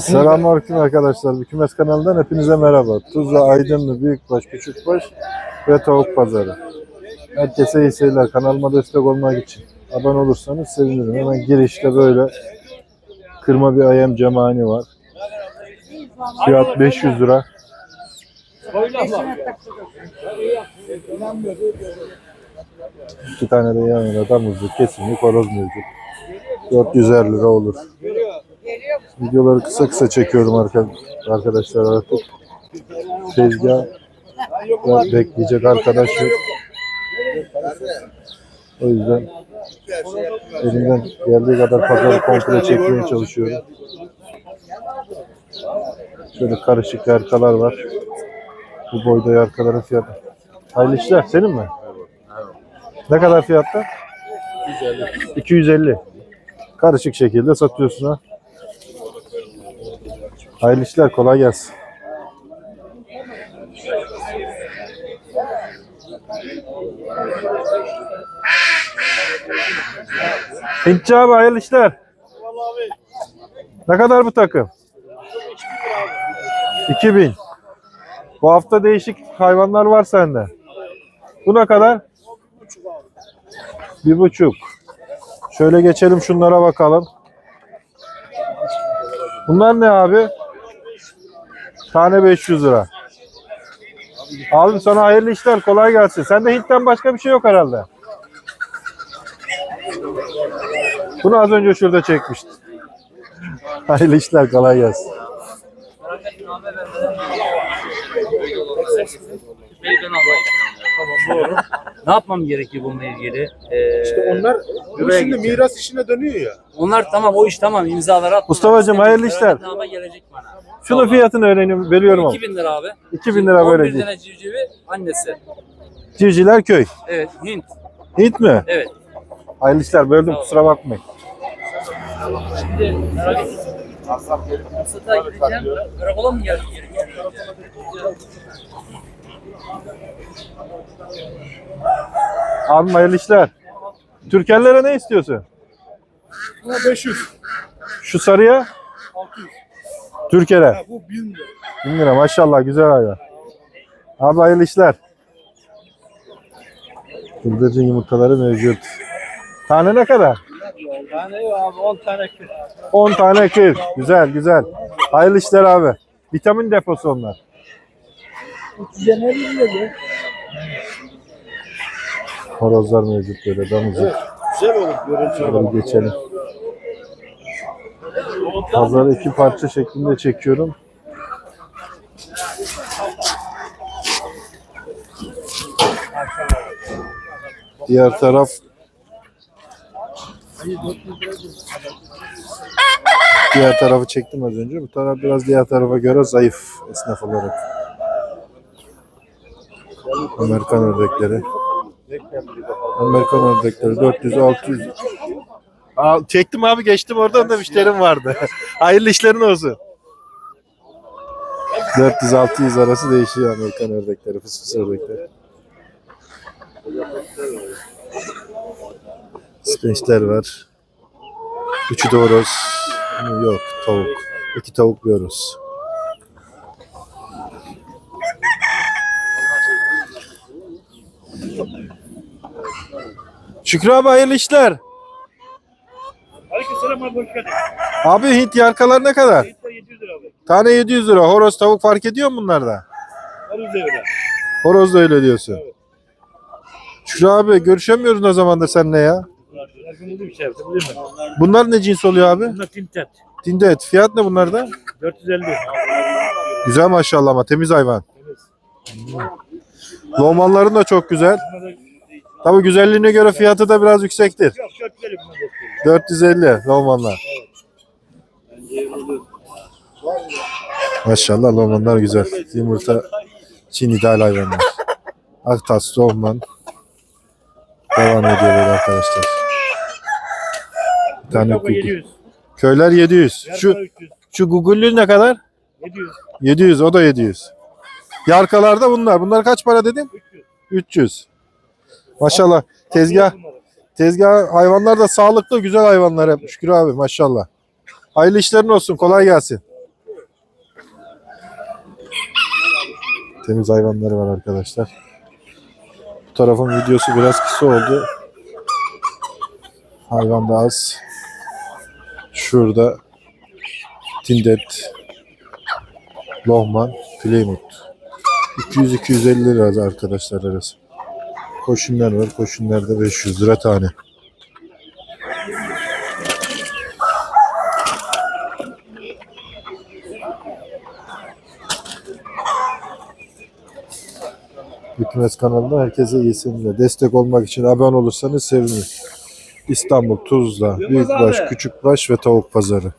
Selamünaleyküm arkadaşlar. Bir Kümes kanalından hepinize merhaba. Tuzla, Aydınlı, Büyükbaş, Küçükbaş ve Tavuk Pazarı. Herkese iyi seyirler. Kanalıma destek olmak için abone olursanız sevinirim. Hemen girişte böyle kırma bir ayam camani var. Fiyat 500 lira. İki tane de yan yana damızlı kesinlik horoz mevcut. 450 lira olur. Videoları kısa kısa çekiyorum arka- arkadaşlar artık. Tezgah bekleyecek arkadaş yok. O yüzden elimden geldiği kadar pazarı komple çekmeye çalışıyorum. Şöyle karışık yarkalar var. Bu boyda yarkaların fiyatı. Hayırlı işler. Senin mi? Ne kadar fiyatta? 250. 250. Karışık şekilde satıyorsun ha. Hayırlı işler, kolay gelsin. Hintçi abi hayırlı işler. Ne kadar bu takım? 2000. Bu hafta değişik hayvanlar var sende. Bu ne kadar? Bir buçuk. Şöyle geçelim şunlara bakalım. Bunlar ne abi? Tane 500 lira. Abim sana hayırlı işler kolay gelsin. Sende Hint'ten başka bir şey yok herhalde. Bunu az önce şurada çekmiştim. Hayırlı işler kolay gelsin. Doğru. ne yapmam gerekiyor bununla ilgili? Ee, İşte onlar bu şimdi gideceğim. miras işine dönüyor ya. onlar tamam o iş tamam imzaları at. Mustafa'cığım, hayırlı işler. Gelecek bana. Şunun fiyatını öğrenim veriyorum ama. 2000 lira abi. 2000 lira böyle 11 değil. tane civcivi annesi. Civciler köy. Evet Hint. Hint mi? Evet. Hayırlı işler böldüm kusura bakmayın. Şimdi. Masada gideceğim. Karakola mı geldik gerekiyor? Abim hayırlı işler. Türkerlere ne istiyorsun? Buna 500. Şu sarıya 600. Türkere. Ha, bu 1000 lira. 1000 lira maşallah güzel hayvan. Abi hayırlı işler. Bıldırcın yumurtaları mevcut. Tane ne kadar? Tane yok abi 10 tane kır. 10 tane kır. Güzel güzel. Hayırlı işler abi. Vitamin deposu onlar. Horozlar mevcut böyle damızlık. Güzel olur görüntü geçelim. Pazarı iki parça şeklinde çekiyorum. Diğer taraf Diğer tarafı çektim az önce. Bu taraf biraz diğer tarafa göre zayıf esnaf olarak. Amerikan ördekleri. Amerikan ördekleri 400 600 Aa, çektim abi geçtim oradan da müşterim vardı. Hayırlı işlerin olsun. 400-600 arası değişiyor Amerikan ördekleri, fıs fıs ördekleri. Spençler var. Üçü de horoz. Yok tavuk. İki tavuk bir horoz. Şükrü abi hayırlı işler. Abi hoş geldin. Abi Hint yarkalar ne kadar? 700 lira abi. Tane 700 lira. Horoz tavuk fark ediyor mu bunlarda? Var üzerine. Horoz da öyle diyorsun. Şükrü abi görüşemiyoruz ne zamandır seninle ya. Her gün buldum şey yaptım değil mi? Bunlar ne cins oluyor abi? Bunlar tintet. Dindet. Fiyat ne bunlarda? 450. Güzel maşallah ama temiz hayvan. Lomanların da çok güzel. Da Tabi güzelliğine göre fiyatı da biraz yüksektir. yok çok güzel bunlar da. 450 lomanlar. Maşallah lomanlar güzel. Yumurta Çin ideal hayvanlar. Aktas, Loman. Devam ediyor böyle arkadaşlar. Bir tane kuku. 700. Köyler 700. Yarısı Şu 300. şu Google'lü ne kadar? 700. 700 o da 700. Yarkalarda bunlar. Bunlar kaç para dedin? 300. Maşallah. Tezgah. Tezgah hayvanlar da sağlıklı güzel hayvanlar hep. Şükür abi maşallah. Hayırlı işlerin olsun. Kolay gelsin. Temiz hayvanları var arkadaşlar. Bu tarafın videosu biraz kısa oldu. Hayvan da az. Şurada Tindet, Lohman, Plymouth. 200-250 lira arkadaşlar arası. Koşunlar var. Koşunlar da 500 lira tane. Hükümet kanalında herkese iyi seyirler. Destek olmak için abone olursanız sevinirim. İstanbul, Tuzla, Büyükbaş, Küçükbaş ve Tavuk Pazarı.